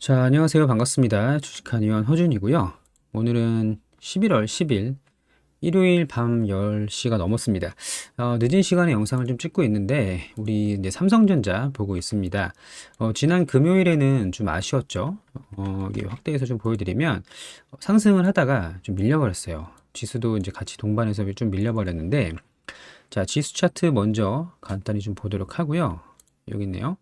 자, 안녕하세요. 반갑습니다. 주식한 위원 허준이고요. 오늘은 11월 10일 일요일 밤 10시가 넘었습니다. 어, 늦은 시간에 영상을 좀 찍고 있는데 우리 이제 삼성전자 보고 있습니다. 어, 지난 금요일에는 좀 아쉬웠죠. 어, 이게 확대해서 좀 보여드리면 어, 상승을 하다가 좀 밀려버렸어요. 지수도 이제 같이 동반해서 좀 밀려버렸는데 자, 지수 차트 먼저 간단히 좀 보도록 하고요. 여기 있네요.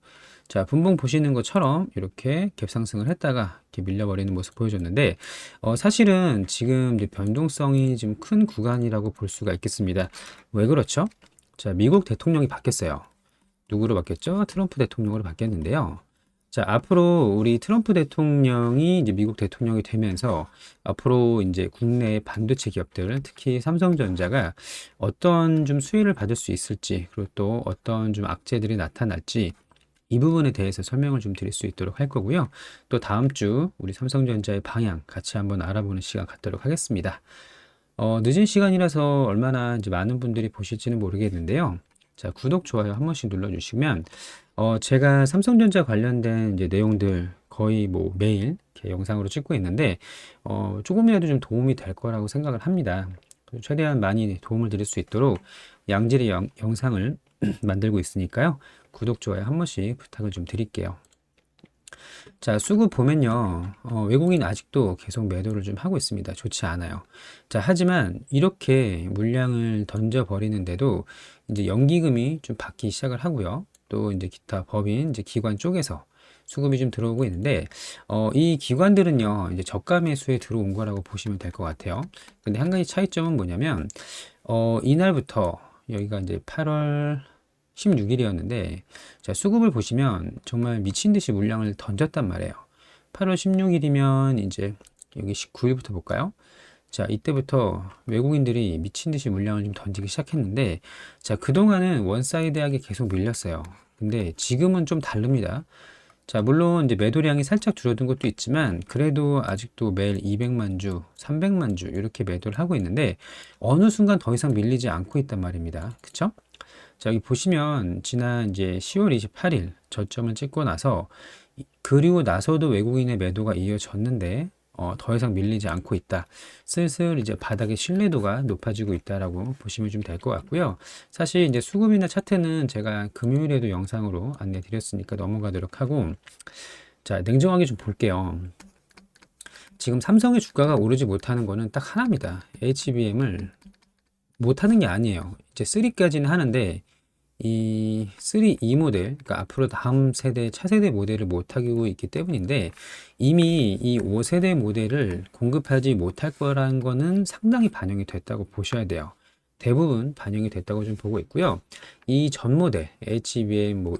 자, 분봉 보시는 것처럼 이렇게 갭상승을 했다가 이렇게 밀려버리는 모습 보여줬는데, 어, 사실은 지금 이제 변동성이 좀 큰 구간이라고 볼 수가 있겠습니다. 왜 그렇죠? 자, 미국 대통령이 바뀌었어요. 누구로 바뀌었죠? 트럼프 대통령으로 바뀌었는데요. 자, 앞으로 우리 트럼프 대통령이 이제 미국 대통령이 되면서 앞으로 이제 국내 반도체 기업들, 특히 삼성전자가 어떤 좀 수혜를 받을 수 있을지, 그리고 또 어떤 좀 악재들이 나타날지, 이 부분에 대해서 설명을 좀 드릴 수 있도록 할 거고요. 또 다음 주 우리 삼성전자의 방향 같이 한번 알아보는 시간 갖도록 하겠습니다. 어, 늦은 시간이라서 얼마나 이제 많은 분들이 보실지는 모르겠는데요. 자, 구독, 좋아요 한 번씩 눌러주시면, 어, 제가 삼성전자 관련된 이제 내용들 거의 뭐 매일 이렇게 영상으로 찍고 있는데, 어, 조금이라도 좀 도움이 될 거라고 생각을 합니다. 최대한 많이 도움을 드릴 수 있도록 양질의 영, 영상을 만들고 있으니까요. 구독, 좋아요 한 번씩 부탁을 좀 드릴게요. 자, 수급 보면요. 어, 외국인 아직도 계속 매도를 좀 하고 있습니다. 좋지 않아요. 자, 하지만 이렇게 물량을 던져버리는데도 이제 연기금이 좀 받기 시작을 하고요. 또 이제 기타 법인, 이제 기관 쪽에서 수급이 좀 들어오고 있는데, 어, 이 기관들은요, 이제 저가 매수에 들어온 거라고 보시면 될 것 같아요. 근데 한 가지 차이점은 뭐냐면, 어, 이날부터 여기가 이제 8월 16일이었는데 자, 수급을 보시면 정말 미친 듯이 물량을 던졌단 말이에요. 8월 16일이면 이제 여기 19일부터 볼까요? 자, 이때부터 외국인들이 미친 듯이 물량을 좀 던지기 시작했는데 자, 그동안은 원사이드하게 계속 밀렸어요. 근데 지금은 좀 다릅니다. 자, 물론 이제 매도량이 살짝 줄어든 것도 있지만 그래도 아직도 매일 200만 주, 300만 주 이렇게 매도를 하고 있는데 어느 순간 더 이상 밀리지 않고 있단 말입니다. 그쵸? 자, 여기 보시면 지난 이제 10월 28일 저점을 찍고 나서 그리고 나서도 외국인의 매도가 이어졌는데 어, 더 이상 밀리지 않고 있다. 슬슬 이제 바닥의 신뢰도가 높아지고 있다라고 보시면 좀 될 것 같고요. 사실 이제 수급이나 차트는 제가 금요일에도 영상으로 안내 드렸으니까 넘어가도록 하고 자, 냉정하게 좀 볼게요. 지금 삼성의 주가가 오르지 못하는 거는 딱 하나입니다. HBM을 못하는 게 아니에요. 이제 3까지는 하는데 이 3, 이 모델, 그러니까 앞으로 다음 세대, 차세대 모델을 못하고 있기 때문인데 이미 이 5세대 모델을 공급하지 못할 거라는 거는 상당히 반영이 됐다고 보셔야 돼요. 대부분 반영이 됐다고 좀 보고 있고요. 이 전 모델, HBM 뭐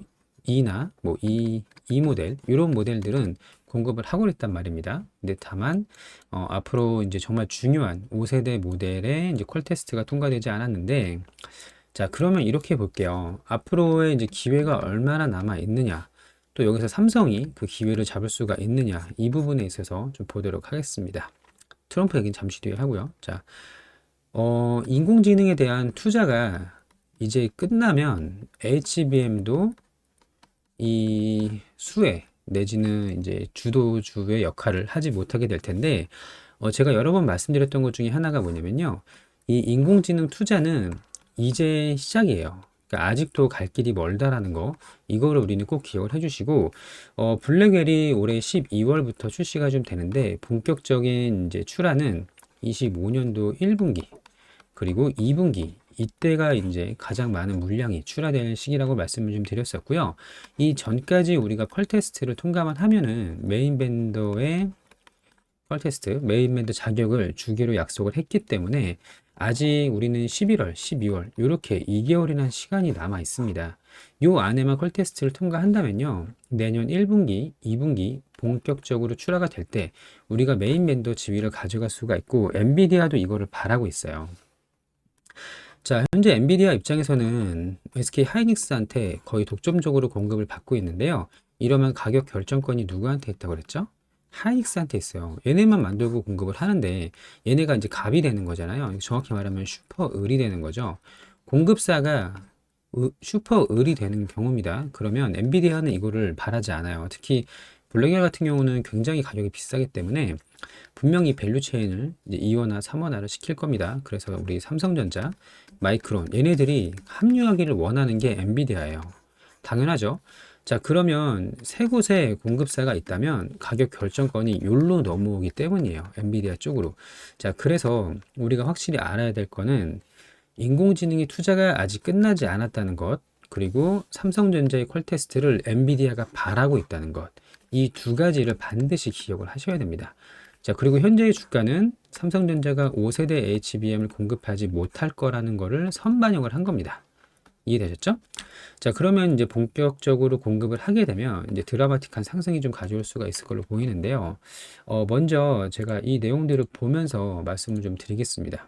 2나 뭐 2, 2 모델, 이런 모델들은 공급을 하고 있단 말입니다. 근데 다만 어, 앞으로 이제 정말 중요한 5세대 모델의 이제 콜 테스트가 통과되지 않았는데 자, 그러면 이렇게 볼게요. 앞으로의 이제 기회가 얼마나 남아 있느냐. 또 여기서 삼성이 그 기회를 잡을 수가 있느냐. 이 부분에 있어서 좀 보도록 하겠습니다. 트럼프 얘기는 잠시 뒤에 하고요. 자, 어, 인공지능에 대한 투자가 이제 끝나면 HBM도 이 수혜 내지는 이제 주도주의 역할을 하지 못하게 될 텐데, 어, 제가 여러 번 말씀드렸던 것 중에 하나가 뭐냐면요. 이 인공지능 투자는 이제 시작이에요. 그러니까 아직도 갈 길이 멀다라는 거, 이거를 우리는 꼭 기억을 해주시고, 어, 블랙웰이 올해 12월부터 출시가 좀 되는데, 본격적인 이제 출하는 25년도 1분기, 그리고 2분기, 이때가 이제 가장 많은 물량이 출하될 시기라고 말씀을 좀 드렸었고요. 이 전까지 우리가 펄 테스트를 통과만 하면은 메인 밴더의 펄 테스트, 메인 밴더 자격을 주기로 약속을 했기 때문에 아직 우리는 11월, 12월 이렇게 2개월이나 시간이 남아 있습니다. 요 안에만 컬 테스트를 통과한다면요. 내년 1분기, 2분기 본격적으로 출하가 될 때 우리가 메인 밴더 지위를 가져갈 수가 있고 엔비디아도 이거를 바라고 있어요. 자, 현재 엔비디아 입장에서는 SK 하이닉스한테 거의 독점적으로 공급을 받고 있는데요. 이러면 가격 결정권이 누구한테 있다고 그랬죠? 하이닉스한테 있어요. 얘네만 만들고 공급을 하는데 얘네가 이제 갑이 되는 거잖아요. 정확히 말하면 슈퍼 을이 되는 거죠. 공급사가 슈퍼 을이 되는 경우입니다. 그러면 엔비디아는 이거를 바라지 않아요. 특히 블랙엘 같은 경우는 굉장히 가격이 비싸기 때문에 분명히 밸류 체인을 이제 2원화, 3원화를 시킬 겁니다. 그래서 우리 삼성전자, 마이크론 얘네들이 합류하기를 원하는 게 엔비디아예요. 당연하죠. 자, 그러면 세 곳에 공급사가 있다면 가격 결정권이 욜로 넘어오기 때문이에요. 엔비디아 쪽으로. 자, 그래서 우리가 확실히 알아야 될 거는 인공지능의 투자가 아직 끝나지 않았다는 것, 그리고 삼성전자의 퀄테스트를 엔비디아가 바라고 있다는 것. 이 두 가지를 반드시 기억을 하셔야 됩니다. 자, 그리고 현재의 주가는 삼성전자가 5세대 HBM을 공급하지 못할 거라는 거를 선반영을 한 겁니다. 이해되셨죠? 자, 그러면 이제 본격적으로 공급을 하게 되면 이제 드라마틱한 상승이 좀 가져올 수가 있을 걸로 보이는데요. 어, 먼저 제가 이 내용들을 보면서 말씀을 좀 드리겠습니다.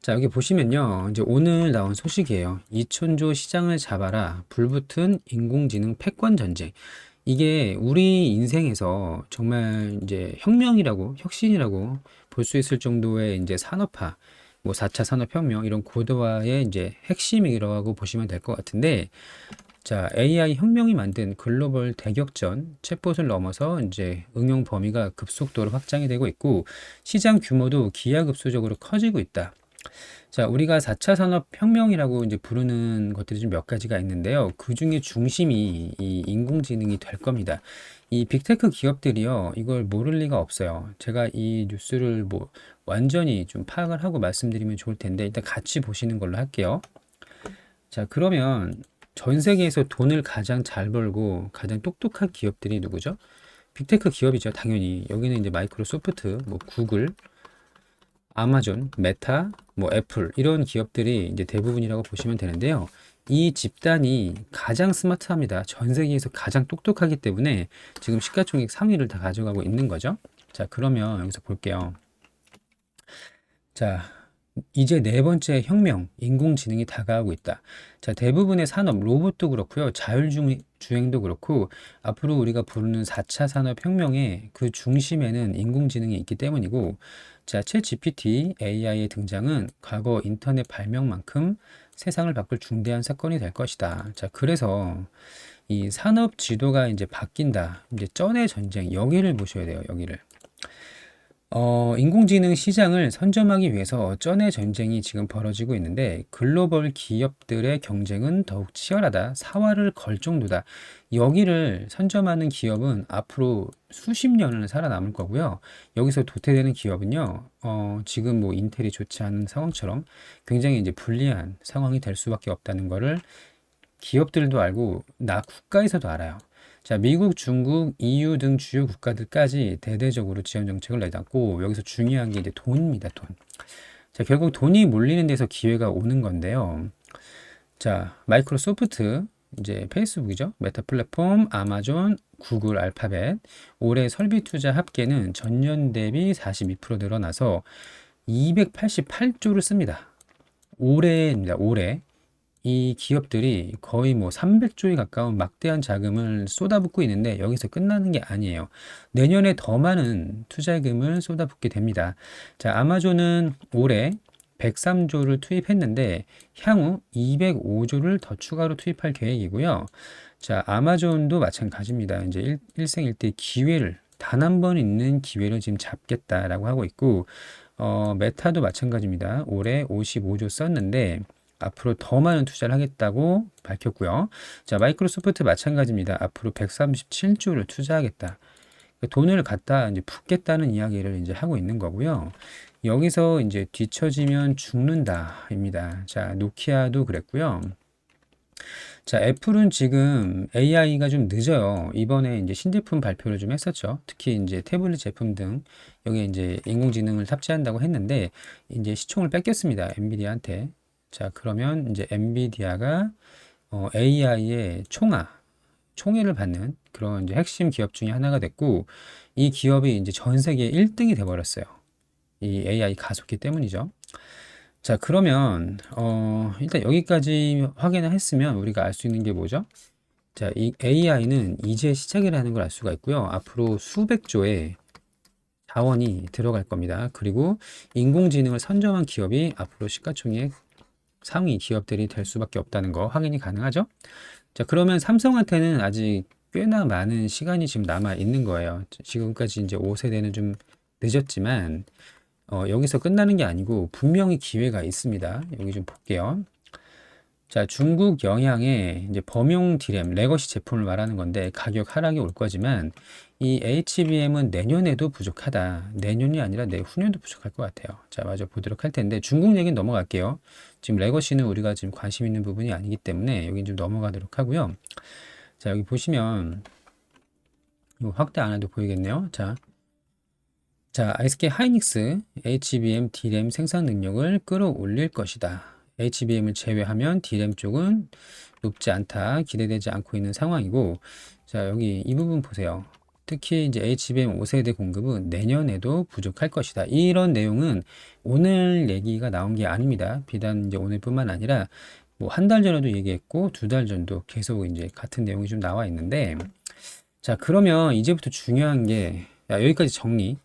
자, 여기 보시면요. 이제 오늘 나온 소식이에요. 이천조 시장을 잡아라. 불붙은 인공지능 패권 전쟁. 이게 우리 인생에서 정말 이제 혁명이라고, 혁신이라고 볼 수 있을 정도의 이제 산업화, 뭐 4차 산업혁명 이런 고도화의 이제 핵심이라고 보시면 될 것 같은데, 자, AI 혁명이 만든 글로벌 대격전 챗봇을 넘어서 이제 응용 범위가 급속도로 확장이 되고 있고, 시장 규모도 기하급수적으로 커지고 있다. 자, 우리가 4차 산업 혁명이라고 이제 부르는 것들이 좀 몇 가지가 있는데요. 그 중에 중심이 이 인공지능이 될 겁니다. 이 빅테크 기업들이요, 이걸 모를 리가 없어요. 제가 이 뉴스를 뭐 완전히 좀 파악을 하고 말씀드리면 좋을 텐데, 일단 같이 보시는 걸로 할게요. 자, 그러면 전 세계에서 돈을 가장 잘 벌고 가장 똑똑한 기업들이 누구죠? 빅테크 기업이죠, 당연히. 여기는 이제 마이크로소프트, 뭐 구글, 아마존, 메타, 뭐 애플 이런 기업들이 이제 대부분이라고 보시면 되는데요. 이 집단이 가장 스마트합니다. 전 세계에서 가장 똑똑하기 때문에 지금 시가총액 상위를 다 가져가고 있는 거죠. 자, 그러면 여기서 볼게요. 자, 이제 네 번째 혁명, 인공지능이 다가오고 있다. 자, 대부분의 산업, 로봇도 그렇고요. 자율주행도 그렇고, 앞으로 우리가 부르는 4차 산업혁명의 그 중심에는 인공지능이 있기 때문이고, 자, 챗 GPT AI의 등장은 과거 인터넷 발명만큼 세상을 바꿀 중대한 사건이 될 것이다. 자, 그래서 이 산업 지도가 이제 바뀐다. 이제 쩐의 전쟁, 여기를 보셔야 돼요, 여기를. 어, 인공지능 시장을 선점하기 위해서 쩐의 전쟁이 지금 벌어지고 있는데 글로벌 기업들의 경쟁은 더욱 치열하다. 사활을 걸 정도다. 여기를 선점하는 기업은 앞으로 수십 년을 살아남을 거고요. 여기서 도태되는 기업은요, 어, 지금 뭐 인텔이 좋지 않은 상황처럼 굉장히 이제 불리한 상황이 될 수밖에 없다는 거를 기업들도 알고 나 국가에서도 알아요. 자, 미국, 중국, EU 등 주요 국가들까지 대대적으로 지원 정책을 내놨고 여기서 중요한 게 이제 돈입니다, 돈. 자, 결국 돈이 몰리는 데서 기회가 오는 건데요. 자, 마이크로소프트, 이제 페이스북이죠. 메타 플랫폼, 아마존, 구글, 알파벳. 올해 설비 투자 합계는 전년 대비 42% 늘어나서 288조를 씁니다. 올해입니다. 올해. 이 기업들이 거의 뭐 300조에 가까운 막대한 자금을 쏟아붓고 있는데 여기서 끝나는 게 아니에요. 내년에 더 많은 투자금을 쏟아붓게 됩니다. 자, 아마존은 올해 103조를 투입했는데 향후 205조를 더 추가로 투입할 계획이고요. 자, 아마존도 마찬가지입니다. 이제 일, 일생일대 기회를 단 한 번 있는 기회를 지금 잡겠다라고 하고 있고 어, 메타도 마찬가지입니다. 올해 55조 썼는데 앞으로 더 많은 투자를 하겠다고 밝혔고요. 자, 마이크로소프트 마찬가지입니다. 앞으로 137조를 투자하겠다. 그러니까 돈을 갖다 이제 붓겠다는 이야기를 이제 하고 있는 거고요. 여기서 이제 뒤처지면 죽는다입니다. 자, 노키아도 그랬고요. 자, 애플은 지금 AI가 좀 늦어요. 이번에 이제 신제품 발표를 좀 했었죠. 특히 이제 태블릿 제품 등 여기에 이제 인공지능을 탑재한다고 했는데 이제 시총을 뺏겼습니다. 엔비디아한테. 자, 그러면 이제 엔비디아가 어, AI의 총화, 총애를 받는 그런 이제 핵심 기업 중에 하나가 됐고 이 기업이 이제 전 세계 1등이 돼 버렸어요. 이 AI 가속기 때문이죠. 자, 그러면 어, 일단 여기까지 확인을 했으면 우리가 알 수 있는 게 뭐죠? 자, 이 AI는 이제 시작이라는 걸 알 수가 있고요. 앞으로 수백 조의 자원이 들어갈 겁니다. 그리고 인공지능을 선점한 기업이 앞으로 시가총액 상위 기업들이 될 수밖에 없다는 거 확인이 가능하죠? 자, 그러면 삼성한테는 아직 꽤나 많은 시간이 지금 남아 있는 거예요. 지금까지 이제 5세대는 좀 늦었지만 어, 여기서 끝나는 게 아니고 분명히 기회가 있습니다. 여기 좀 볼게요. 자, 중국 영향의 이제 범용 디램, 레거시 제품을 말하는 건데 가격 하락이 올 거지만 이 HBM은 내년에도 부족하다. 내년이 아니라 내후년도 부족할 것 같아요. 자, 마저 보도록 할 텐데 중국 얘기는 넘어갈게요. 지금 레거시는 우리가 지금 관심 있는 부분이 아니기 때문에 여기 좀 넘어가도록 하고요. 자, 여기 보시면 확대 안 해도 보이겠네요. 자, 자, SK 하이닉스 HBM D램 생산 능력을 끌어올릴 것이다. HBM을 제외하면 D램 쪽은 높지 않다. 기대되지 않고 있는 상황이고, 자, 여기 이 부분 보세요. 특히 이제 HBM 5세대 공급은 내년에도 부족할 것이다. 이런 내용은 오늘 얘기가 나온 게 아닙니다. 비단 이제 오늘뿐만 아니라 뭐 한 달 전에도 얘기했고 두 달 전도 계속 이제 같은 내용이 좀 나와 있는데 자, 그러면 이제부터 중요한 게 야, 여기까지 정리.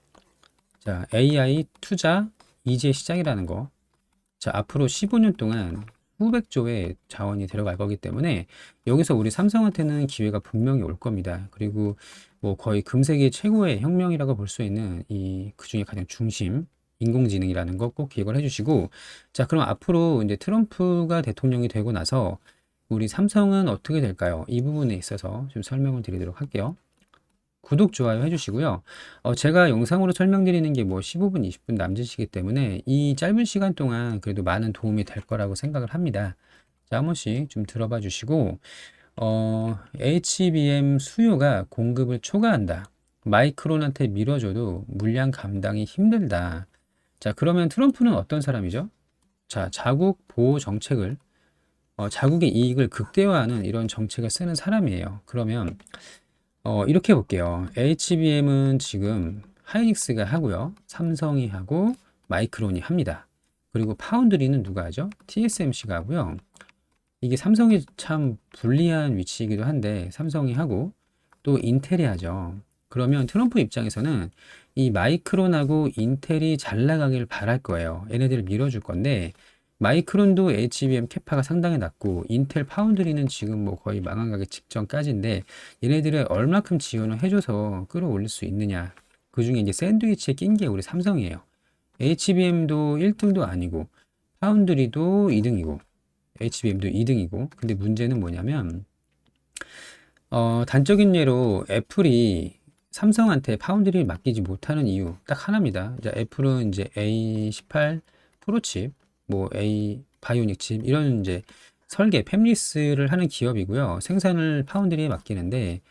자, AI 투자 이제 시작이라는 거. 자, 앞으로 15년 동안 수백 조의 자원이 들어갈 거기 때문에 여기서 우리 삼성한테는 기회가 분명히 올 겁니다. 그리고 뭐 거의 금세기 최고의 혁명이라고 볼 수 있는 이 그중에 가장 중심 인공지능이라는 거 꼭 기억을 해주시고 자, 그럼 앞으로 이제 트럼프가 대통령이 되고 나서 우리 삼성은 어떻게 될까요? 이 부분에 있어서 좀 설명을 드리도록 할게요. 구독, 좋아요 해주시고요. 어, 제가 영상으로 설명드리는 게 뭐 15분, 20분 남짓이기 때문에 이 짧은 시간 동안 그래도 많은 도움이 될 거라고 생각을 합니다. 자, 한 번씩 좀 들어봐 주시고, 어, HBM 수요가 공급을 초과한다. 마이크론한테 밀어줘도 물량 감당이 힘들다. 자, 그러면 트럼프는 어떤 사람이죠? 자, 자국 보호 정책을, 어, 자국의 이익을 극대화하는 이런 정책을 쓰는 사람이에요. 그러면, 어, 이렇게 볼게요. HBM은 지금 하이닉스가 하고요. 삼성이 하고 마이크론이 합니다. 그리고 파운드리는 누가 하죠? TSMC가 하고요. 이게 삼성이 참 불리한 위치이기도 한데 삼성이 하고 또 인텔이 하죠. 그러면 트럼프 입장에서는 이 마이크론하고 인텔이 잘 나가길 바랄 거예요. 얘네들을 밀어줄 건데 마이크론도 HBM 캐파가 상당히 낮고 인텔 파운드리는 지금 뭐 거의 망한 가기 직전까지인데 얘네들을 얼마큼 지원을 해줘서 끌어올릴 수 있느냐. 그 중에 이제 샌드위치에 낀 게 우리 삼성이에요. HBM도 1등도 아니고 파운드리도 2등이고 HBM도 2등이고. 근데 문제는 뭐냐면 어, 단적인 예로 애플이 삼성한테 파운드리를 맡기지 못하는 이유 딱 하나입니다. 이제 애플은 이제 A18 프로칩 뭐 A 바이오닉 칩 이런 이제 설계 팹리스를 하는 기업이고요. 생산을 파운드리에 맡기는데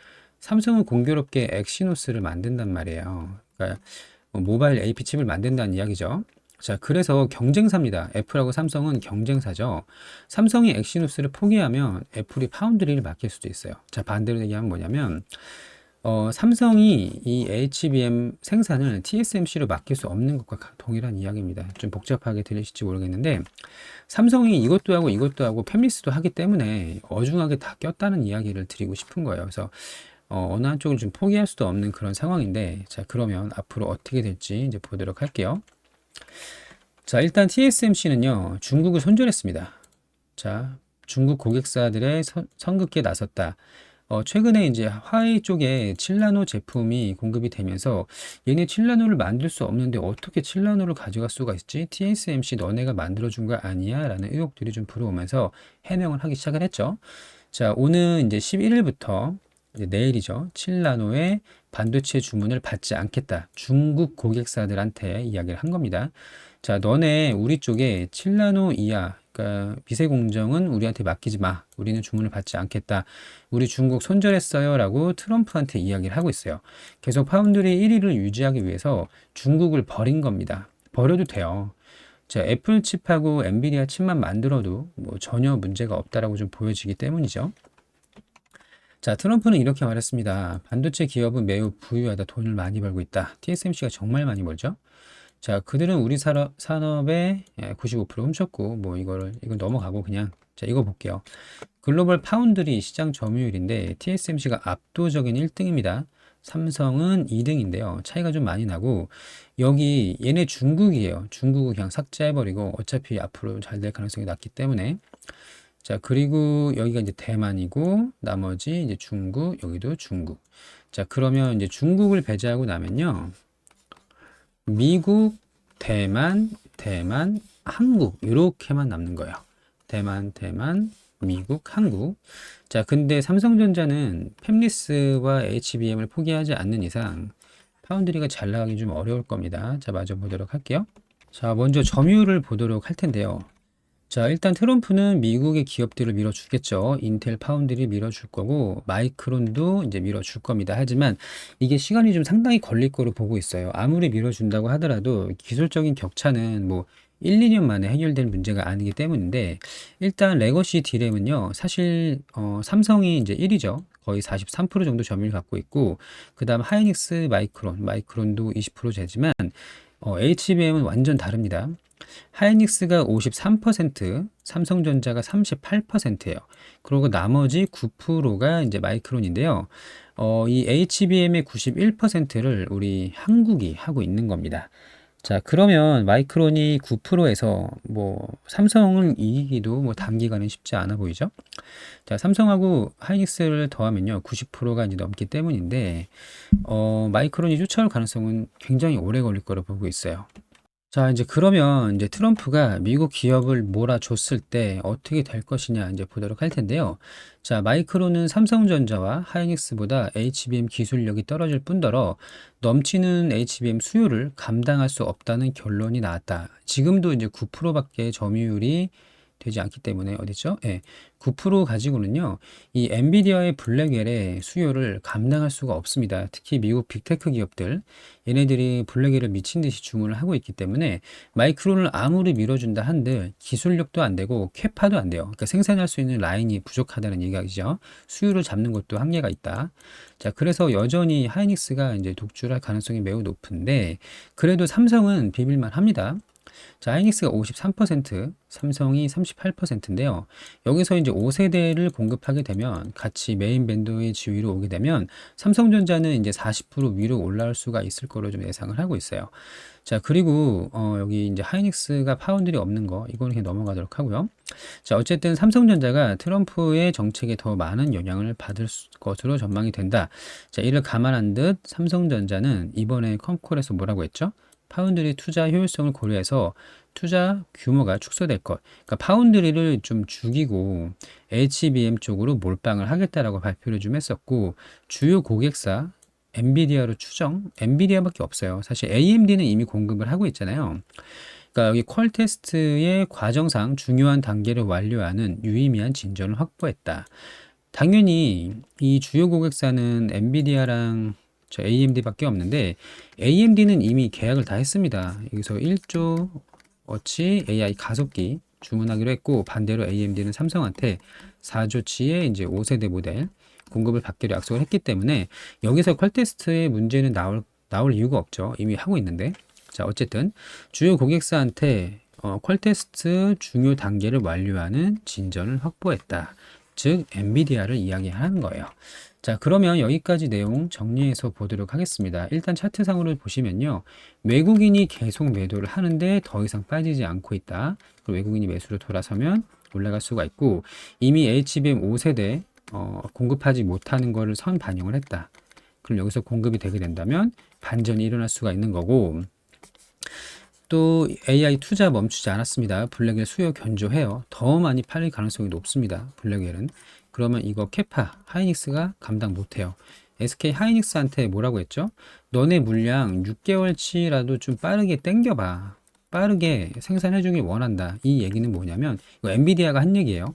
삼성은 공교롭게 엑시노스를 만든단 말이에요. 그러니까 뭐 모바일 AP 칩을 만든다는 이야기죠. 자, 그래서 경쟁사입니다. 애플하고 삼성은 경쟁사죠. 삼성이 엑시노스를 포기하면 애플이 파운드리를 맡길 수도 있어요. 자, 반대로 얘기하면 뭐냐면 어, 삼성이 이 HBM 생산을 TSMC로 맡길 수 없는 것과 동일한 이야기입니다. 좀 복잡하게 들리실지 모르겠는데 삼성이 이것도 하고 이것도 하고 팹리스도 하기 때문에 어중하게 다 꼈다는 이야기를 드리고 싶은 거예요. 그래서 어, 어느 한쪽을 좀 포기할 수도 없는 그런 상황인데 자 그러면 앞으로 어떻게 될지 이제 보도록 할게요. 자 일단 TSMC는요 중국을 손절했습니다. 자 중국 고객사들의 선, 선긋기에 나섰다. 어, 최근에 이제 화웨이 쪽에 7나노 제품이 공급이 되면서 얘네 7나노를 만들 수 없는데 어떻게 7나노를 가져갈 수가 있지? TSMC 너네가 만들어준 거 아니야? 라는 의혹들이 좀 불어오면서 해명을 하기 시작을 했죠. 자, 오늘 이제 11일부터 이제 내일이죠. 7나노의 반도체 주문을 받지 않겠다. 중국 고객사들한테 이야기를 한 겁니다. 자, 너네 우리 쪽에 7나노 이하 그러니까 미세 공정은 우리한테 맡기지 마. 우리는 주문을 받지 않겠다. 우리 중국 손절했어요라고 트럼프한테 이야기를 하고 있어요. 계속 파운드리 1위를 유지하기 위해서 중국을 버린 겁니다. 버려도 돼요. 자, 애플 칩하고 엔비디아 칩만 만들어도 뭐 전혀 문제가 없다라고 좀 보여지기 때문이죠. 자, 트럼프는 이렇게 말했습니다. 반도체 기업은 매우 부유하다. 돈을 많이 벌고 있다. TSMC가 정말 많이 벌죠. 자, 그들은 우리 산업, 산업의 95% 예, 훔쳤고, 뭐, 이거를, 이거 넘어가고 그냥, 자, 이거 볼게요. 글로벌 파운드리 시장 점유율인데, TSMC가 압도적인 1등입니다. 삼성은 2등인데요. 차이가 좀 많이 나고, 여기, 얘네 중국이에요. 중국은 그냥 삭제해버리고, 어차피 앞으로 잘 될 가능성이 낮기 때문에. 자, 그리고 여기가 이제 대만이고 나머지 이제 중국, 여기도 중국. 자, 그러면 이제 중국을 배제하고 나면요. 미국, 대만, 대만, 한국 이렇게만 남는 거예요. 대만, 대만, 미국, 한국. 자, 근데 삼성전자는 팹리스와 HBM을 포기하지 않는 이상 파운드리가 잘 나가기 좀 어려울 겁니다. 자, 마저 보도록 할게요. 자, 먼저 점유율을 보도록 할 텐데요. 자, 일단 트럼프는 미국의 기업들을 밀어주겠죠. 인텔 파운드리 밀어줄 거고, 마이크론도 이제 밀어줄 겁니다. 하지만 이게 시간이 좀 상당히 걸릴 거로 보고 있어요. 아무리 밀어준다고 하더라도 기술적인 격차는 뭐 1, 2년 만에 해결될 문제가 아니기 때문인데, 일단 레거시 디램은요, 사실, 어, 삼성이 이제 1위죠. 거의 43% 정도 점유율 갖고 있고, 그 다음 하이닉스 마이크론, 마이크론도 20% 되지만, 어, HBM은 완전 다릅니다. 하이닉스가 53%, 삼성전자가 38%예요. 그리고 나머지 9%가 이제 마이크론인데요. 어, 이 HBM의 91%를 우리 한국이 하고 있는 겁니다. 자, 그러면 마이크론이 9%에서 뭐 삼성을 이기기도 뭐 단기간에 쉽지 않아 보이죠? 자, 삼성하고 하이닉스를 더하면요. 90%가 이제 넘기 때문인데 어, 마이크론이 쫓아올 가능성은 굉장히 오래 걸릴 거로 보고 있어요. 자, 이제 그러면 이제 트럼프가 미국 기업을 몰아줬을 때 어떻게 될 것이냐 이제 보도록 할 텐데요. 자, 마이크론은 삼성전자와 하이닉스보다 HBM 기술력이 떨어질 뿐더러 넘치는 HBM 수요를 감당할 수 없다는 결론이 나왔다. 지금도 이제 9%밖에 점유율이 되지 않기 때문에 어딨죠? 예. 9% 가지고는요. 이 엔비디아의 블랙엘의 수요를 감당할 수가 없습니다. 특히 미국 빅테크 기업들 얘네들이 블랙엘을 미친 듯이 주문을 하고 있기 때문에 마이크론을 아무리 밀어준다 한들 기술력도 안 되고 캐파도 안 돼요. 그러니까 생산할 수 있는 라인이 부족하다는 얘기죠. 수요를 잡는 것도 한계가 있다. 자, 그래서 여전히 하이닉스가 이제 독주할 가능성이 매우 높은데 그래도 삼성은 비빌만 합니다. 자, 하이닉스가 53%, 삼성이 38%인데요. 여기서 이제 5세대를 공급하게 되면 같이 메인 밴드의 지위로 오게 되면 삼성전자는 이제 40% 위로 올라올 수가 있을 거로 좀 예상을 하고 있어요. 자, 그리고 어, 여기 이제 하이닉스가 파운드리 없는 거 이거는 그냥 넘어가도록 하고요. 자, 어쨌든 삼성전자가 트럼프의 정책에 더 많은 영향을 받을 것으로 전망이 된다. 자, 이를 감안한 듯 삼성전자는 이번에 컴콜에서 뭐라고 했죠? 파운드리 투자 효율성을 고려해서 투자 규모가 축소될 것. 그러니까 파운드리를 좀 죽이고 HBM 쪽으로 몰빵을 하겠다라고 발표를 좀 했었고 주요 고객사 엔비디아로 추정, 엔비디아밖에 없어요. 사실 AMD는 이미 공급을 하고 있잖아요. 그러니까 여기 퀄 테스트의 과정상 중요한 단계를 완료하는 유의미한 진전을 확보했다. 당연히 이 주요 고객사는 엔비디아랑 저 AMD밖에 없는데 AMD는 이미 계약을 다 했습니다. 여기서 1조 어치 AI 가속기 주문하기로 했고 반대로 AMD는 삼성한테 4조치의 이제 5세대 모델 공급을 받기로 약속을 했기 때문에 여기서 퀄 테스트의 문제는 나올 나올 이유가 없죠. 이미 하고 있는데. 자, 어쨌든 주요 고객사한테 어, 퀄 테스트 중요 단계를 완료하는 진전을 확보했다. 즉 엔비디아를 이야기하는 거예요. 자, 그러면 여기까지 내용 정리해서 보도록 하겠습니다. 일단 차트상으로 보시면요. 외국인이 계속 매도를 하는데 더 이상 빠지지 않고 있다. 외국인이 매수로 돌아서면 올라갈 수가 있고 이미 HBM 5세대 어, 공급하지 못하는 거를 선 반영을 했다. 그럼 여기서 공급이 되게 된다면 반전이 일어날 수가 있는 거고 또 AI 투자 멈추지 않았습니다. 블랙엘 수요 견조해요. 더 많이 팔릴 가능성이 높습니다. 블랙엘은. 그러면 이거 캐파, 하이닉스가 감당 못해요. SK 하이닉스한테 뭐라고 했죠? 너네 물량 6개월치라도 좀 빠르게 땡겨봐. 빠르게 생산해주길 원한다. 이 얘기는 뭐냐면, 이거 엔비디아가 한 얘기예요.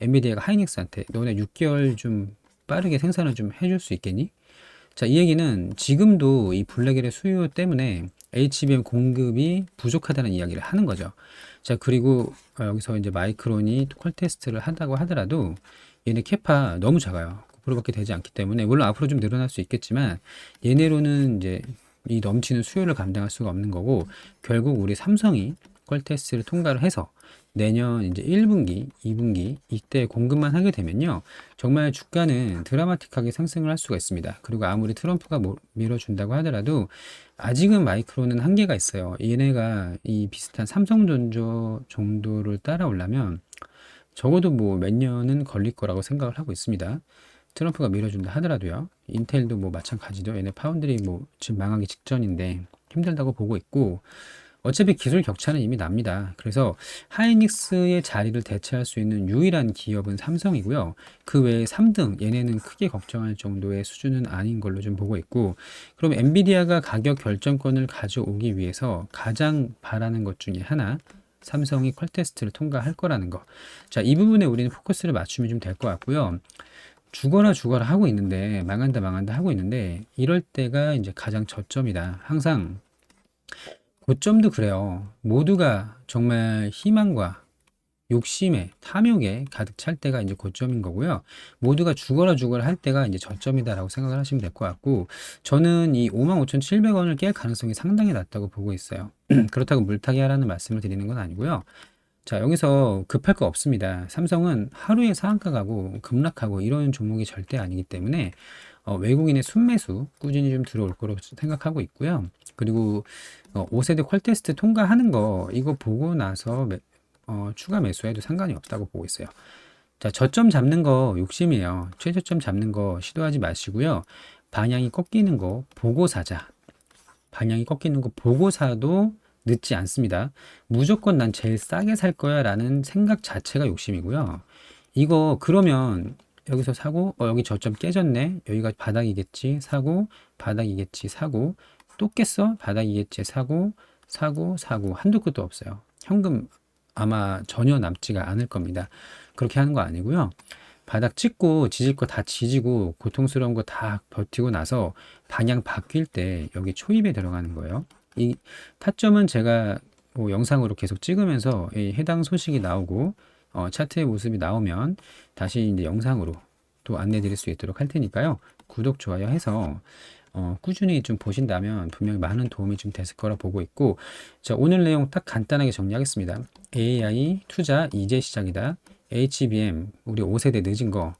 엔비디아가 하이닉스한테 너네 6개월 좀 빠르게 생산을 좀 해줄 수 있겠니? 자, 이 얘기는 지금도 이 블랙엘의 수요 때문에 HBM 공급이 부족하다는 이야기를 하는 거죠. 자, 그리고 어, 여기서 이제 마이크론이 퀄 테스트를 한다고 하더라도 얘네 캐파 너무 작아요. 9%밖에 되지 않기 때문에 물론 앞으로 좀 늘어날 수 있겠지만 얘네로는 이제 이 넘치는 수요를 감당할 수가 없는 거고 결국 우리 삼성이 퀄 테스트를 통과를 해서 내년 이제 1분기, 2분기 이때 공급만 하게 되면요. 정말 주가는 드라마틱하게 상승을 할 수가 있습니다. 그리고 아무리 트럼프가 밀어준다고 하더라도 아직은 마이크로는 한계가 있어요. 얘네가 이 비슷한 삼성전조 정도를 따라오려면 적어도 뭐 몇 년은 걸릴 거라고 생각을 하고 있습니다. 트럼프가 밀어준다 하더라도요. 인텔도 뭐 마찬가지죠. 얘네 파운드리 뭐 지금 망하기 직전인데 힘들다고 보고 있고 어차피 기술 격차는 이미 납니다. 그래서 하이닉스의 자리를 대체할 수 있는 유일한 기업은 삼성이고요. 그 외에 3등 얘네는 크게 걱정할 정도의 수준은 아닌 걸로 좀 보고 있고 그럼 엔비디아가 가격 결정권을 가져오기 위해서 가장 바라는 것 중에 하나 삼성이 퀄 테스트를 통과할 거라는 거. 자, 이 부분에 우리는 포커스를 맞추면 좀 될 것 같고요. 죽어라 죽어라 하고 있는데 망한다 망한다 하고 있는데 이럴 때가 이제 가장 저점이다. 항상 고점도 그래요. 모두가 정말 희망과 욕심에 탐욕에 가득 찰 때가 이제 고점인 거고요. 모두가 죽어라 죽어라 할 때가 이제 저점이다라고 생각을 하시면 될 것 같고 저는 이 55,700원을 깰 가능성이 상당히 낮다고 보고 있어요. 그렇다고 물타기 하라는 말씀을 드리는 건 아니고요. 자, 여기서 급할 거 없습니다. 삼성은 하루에 상한가 가고 급락하고 이런 종목이 절대 아니기 때문에 어, 외국인의 순매수 꾸준히 좀 들어올 거로 생각하고 있고요. 그리고 어, 5세대 퀄 테스트 통과하는 거 이거 보고 나서 매, 어, 추가 매수해도 상관이 없다고 보고 있어요. 자, 저점 잡는 거 욕심이에요. 최저점 잡는 거 시도하지 마시고요. 방향이 꺾이는 거 보고 사자. 방향이 꺾이는 거 보고 사도 늦지 않습니다. 무조건 난 제일 싸게 살 거야 라는 생각 자체가 욕심이고요. 이거 그러면 여기서 사고 어, 여기 저점 깨졌네 여기가 바닥이겠지 사고 바닥이겠지 사고 또 깼어 바닥이겠지 사고 사고 사고 한두 끝도 없어요. 현금 아마 전혀 남지가 않을 겁니다. 그렇게 하는 거 아니고요. 바닥 찍고 지질 거 다 지지고 고통스러운 거 다 버티고 나서 방향 바뀔 때 여기 초입에 들어가는 거예요. 이 타점은 제가 뭐 영상으로 계속 찍으면서 이 해당 소식이 나오고 어, 차트의 모습이 나오면 다시 이제 영상으로 또 안내 드릴 수 있도록 할 테니까요. 구독, 좋아요 해서 어, 꾸준히 좀 보신다면 분명히 많은 도움이 좀 됐을 거라 보고 있고 자, 오늘 내용 딱 간단하게 정리하겠습니다. AI 투자 이제 시작이다. HBM 우리 5세대 늦은 거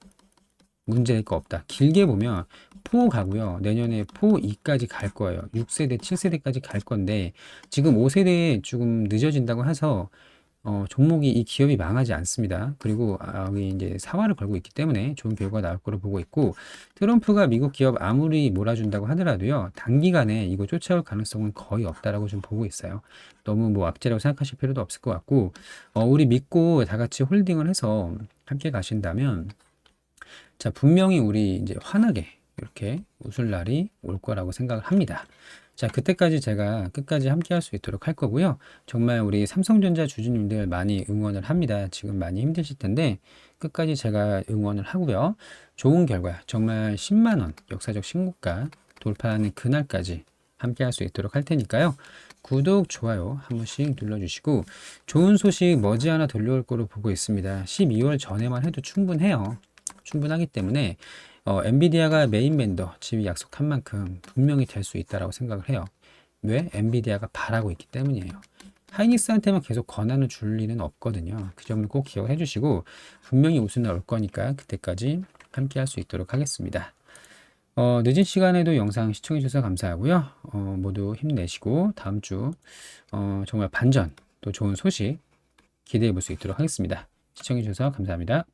문제될 거 없다. 길게 보면 포 가고요. 내년에 포 2까지 갈 거예요. 6세대, 7세대까지 갈 건데 지금 5세대에 조금 늦어진다고 해서 어, 종목이 이 기업이 망하지 않습니다. 그리고 아, 이제 사활을 걸고 있기 때문에 좋은 결과가 나올 거로 보고 있고 트럼프가 미국 기업 아무리 몰아준다고 하더라도요 단기간에 이거 쫓아올 가능성은 거의 없다라고 좀 보고 있어요. 너무 뭐 악재라고 생각하실 필요도 없을 것 같고 어, 우리 믿고 다 같이 홀딩을 해서 함께 가신다면 자 분명히 우리 이제 환하게 이렇게 웃을 날이 올 거라고 생각을 합니다. 자, 그때까지 제가 끝까지 함께 할 수 있도록 할 거고요. 정말 우리 삼성전자 주주님들 많이 응원을 합니다. 지금 많이 힘드실 텐데 끝까지 제가 응원을 하고요. 좋은 결과, 정말 10만 원 역사적 신고가 돌파하는 그날까지 함께 할 수 있도록 할 테니까요. 구독, 좋아요 한 번씩 눌러주시고 좋은 소식 머지않아 들려올 거로 보고 있습니다. 12월 전에만 해도 충분해요. 충분하기 때문에 어, 엔비디아가 메인 벤더 지위 약속한 만큼 분명히 될 수 있다라고 생각을 해요. 왜? 엔비디아가 바라고 있기 때문이에요. 하이닉스한테만 계속 권한을 줄 리는 없거든요. 그 점을 꼭 기억해 주시고 분명히 우승 나올 거니까 그때까지 함께 할 수 있도록 하겠습니다. 어, 늦은 시간에도 영상 시청해 주셔서 감사하고요. 어, 모두 힘내시고 다음 주 어, 정말 반전 또 좋은 소식 기대해 볼 수 있도록 하겠습니다. 시청해 주셔서 감사합니다.